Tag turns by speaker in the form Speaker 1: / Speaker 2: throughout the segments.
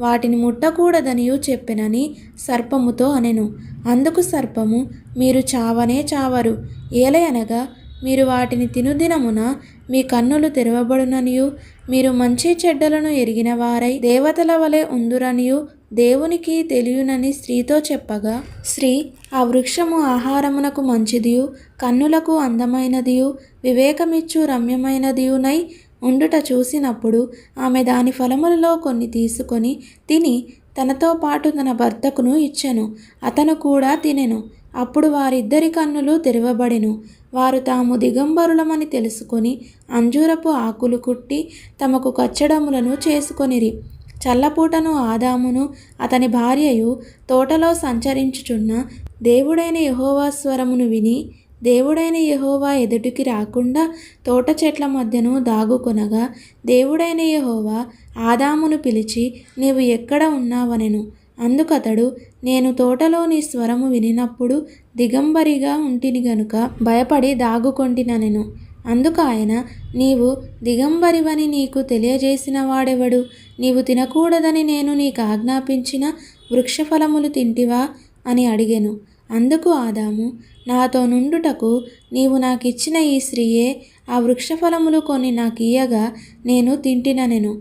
Speaker 1: వాటిని ముట్టకూడదనియు చెప్పెనని సర్పముతో అనెను. అందుకు సర్పము మీరు చావనే చావరు. ఏలయనగా మీరు వాటిని తినుదినమున మీ కన్నులు తెరవబడుననియు. మీరు మంచి చెడ్డలను ఎరిగిన వారై దేవతల వలె ఉందురనియు. దేవునికి తెలియనని స్త్రీతో చెప్పగా స్త్రీ ఆ వృక్షము ఆహారమునకు మంచిదియు కన్నులకు అందమైనదియు వివేకమిచ్చు రమ్యమైనదియునై ఉండుట చూసినప్పుడు ఆమె దాని ఫలములలో కొన్ని తీసుకొని తిని తనతో పాటు తన భర్తకును ఇచ్చెను. అతను కూడా తినెను. అప్పుడు వారిద్దరి కన్నులు తెరవబడెను. వారు తాము దిగంబరులమని తెలుసుకొని అంజూరపు ఆకులు కుట్టి తమకు కచ్చడములను చేసుకొనిరి. చల్లపూటను ఆదామును అతని భార్యయు తోటలో సంచరించుచున్న దేవుడైన యహోవాస్వరమును విని దేవుడైన యహోవా ఎదుటికి రాకుండా తోట చెట్ల మధ్యను దాగుకొనగా దేవుడైన యహోవా ఆదామును పిలిచి నీవు ఎక్కడ ఉన్నావనెను? అందుకతడు నేను తోటలో నీ స్వరము వినినప్పుడు దిగంబరిగా ఉంటిని గనుక భయపడి దాగుకొంటిననెను. అందుకు ఆయన నీవు దిగంబరివని నీకు తెలియజేసిన వాడెవడు? నీవు తినకూడదని నేను నీకు ఆజ్ఞాపించిన వృక్షఫలములు తింటివా? అని అడిగెను. అందుకు ఆదాము నాతో నుండుటకు నీవు నాకిచ్చిన ఈ స్త్రీయే ఆ వృక్షఫలములు కొన్ని నాకియ్యగా నేను తింటిననెను.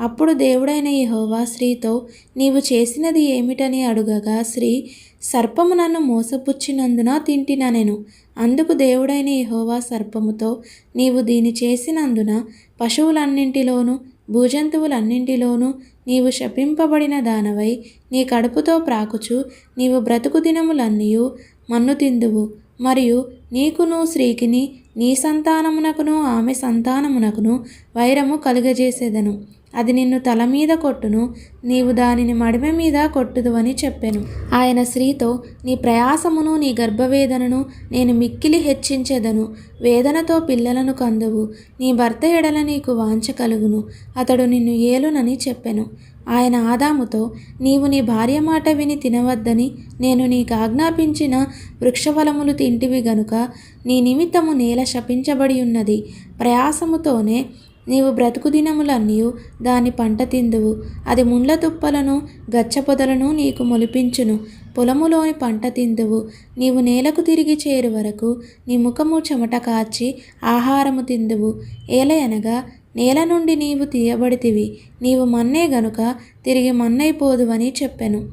Speaker 1: అప్పుడు దేవుడైన యహోవా స్త్రీతో నీవు చేసినది ఏమిటని అడుగగా స్త్రీ సర్పము నన్ను మోసపుచ్చినందున తింటిననెను. అందుకు దేవుడైన యహోవా సర్పముతో నీవు దీని చేసినందున పశువులన్నింటిలోనూ భూజంతువులన్నింటిలోనూ నీవు శపింపబడిన దానవై నీ కడుపుతో ప్రాకుచు నీవు బ్రతుకు దినములన్నీయు మన్ను తిందువు. మరియు నీకును స్త్రీకిని నీ సంతానమునకును ఆమె సంతానమునకును వైరము కలుగజేసేదను. అది నిన్ను తల మీద కొట్టును నీవు దానిని మడిమె మీద కొట్టుదువని చెప్పాను. ఆయన స్త్రీతో నీ ప్రయాసమును నీ గర్భవేదనను నేను మిక్కిలి హెచ్చించెదను. వేదనతో పిల్లలను కందువు. నీ భర్త ఎడల నీకు వాంచ కలుగును. అతడు నిన్ను ఏలునని చెప్పెను. ఆయన ఆదాముతో నీవు నీ భార్య మాట విని తినవద్దని నేను నీకు ఆజ్ఞాపించిన వృక్షఫలములు తింటివి గనుక నీ నిమిత్తము నేల శపించబడి ఉన్నది. ప్రయాసముతోనే నీవు బ్రతుకు దినములన్నీ దాని పంట తిందువు. అది ముండ్ల తుప్పలను గచ్చపొదలను నీకు మొలిపించును. పొలములోని పంట తిందువు. నీవు నేలకు తిరిగి చేరు వరకు నీ ముఖము చెమట కాచి ఆహారము తిందువు. ఏలయనగా నేల నుండి నీవు తీయబడితివి. నీవు మన్నే గనుక తిరిగి మన్నైపోదువని చెప్పెను.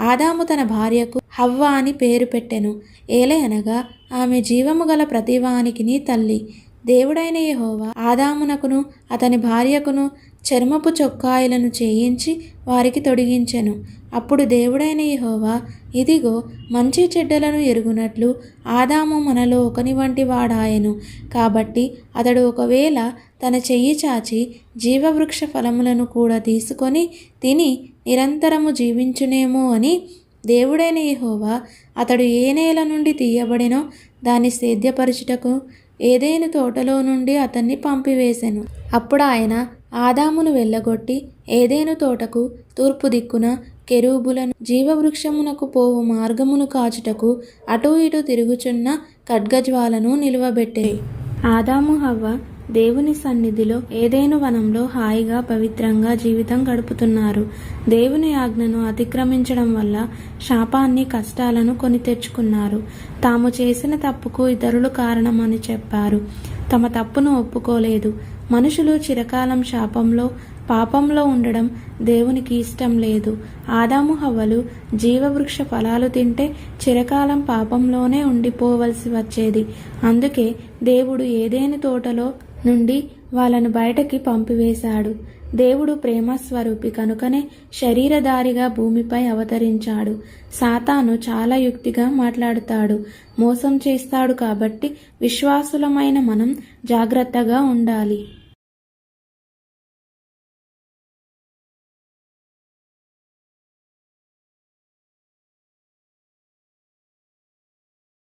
Speaker 1: ఆదాము తన భార్యకు హవ్వ అని పేరు పెట్టెను. ఏలయనగా ఆమె జీవము గల ప్రతివానికిని తల్లి. దేవుడైన యహోవా ఆదామునకును అతని భార్యకును చర్మపు చొక్కాయిలను చేయించి వారికి తొడిగించెను. అప్పుడు దేవుడైన యహోవా ఇదిగో మంచి చెడ్డలను ఎరుగునట్లు ఆదాము మనలో ఒకని వంటి వాడాయను. కాబట్టి అతడు ఒకవేళ తన చెయ్యి చాచి జీవవృక్ష ఫలములను కూడా తీసుకొని తిని నిరంతరము జీవించునేమో అని దేవుడైన యహోవా అతడు ఏ నేల నుండి తీయబడినో దాన్ని సేద్యపరచుటకు ఏదైనా తోటలో నుండి అతన్ని పంపివేశాను అప్పుడు ఆయన ఆదామును వెళ్ళగొట్టి ఏదేను తోటకు తూర్పు దిక్కున కెరూబులను జీవవృక్షమునకు పోవు మార్గమును కాచుటకు అటు ఇటు తిరుగుచున్న ఖడ్గజ్వాలను నిలువబెట్టే ఆదాము హవ్వ దేవుని సన్నిధిలో ఏదేను వనంలో హాయిగా పవిత్రంగా జీవితం గడుపుతున్నారు. దేవుని ఆజ్ఞను అతిక్రమించడం వల్ల శాపాన్ని కష్టాలను కొని తెచ్చుకున్నారు. తాము చేసిన తప్పుకు ఇతరులు కారణమని చెప్పారు. తమ తప్పును ఒప్పుకోలేదు. మనుషులు చిరకాలం శాపంలో పాపంలో ఉండడం దేవునికి ఇష్టం లేదు. ఆదాము హవ్వలు జీవవృక్ష ఫలాలు తింటే చిరకాలం పాపంలోనే ఉండిపోవలసి వచ్చేది. అందుకే దేవుడు ఏదేని తోటలో నుండి వాళ్ళను బయటకి పంపివేశాడు. దేవుడు ప్రేమస్వరూపి కనుకనే శరీరధారిగా భూమిపై అవతరించాడు. సాతాను చాలా యుక్తిగా మాట్లాడుతాడు. మోసం చేస్తాడు కాబట్టి విశ్వాసులమైన మనం జాగ్రత్తగా ఉండాలి.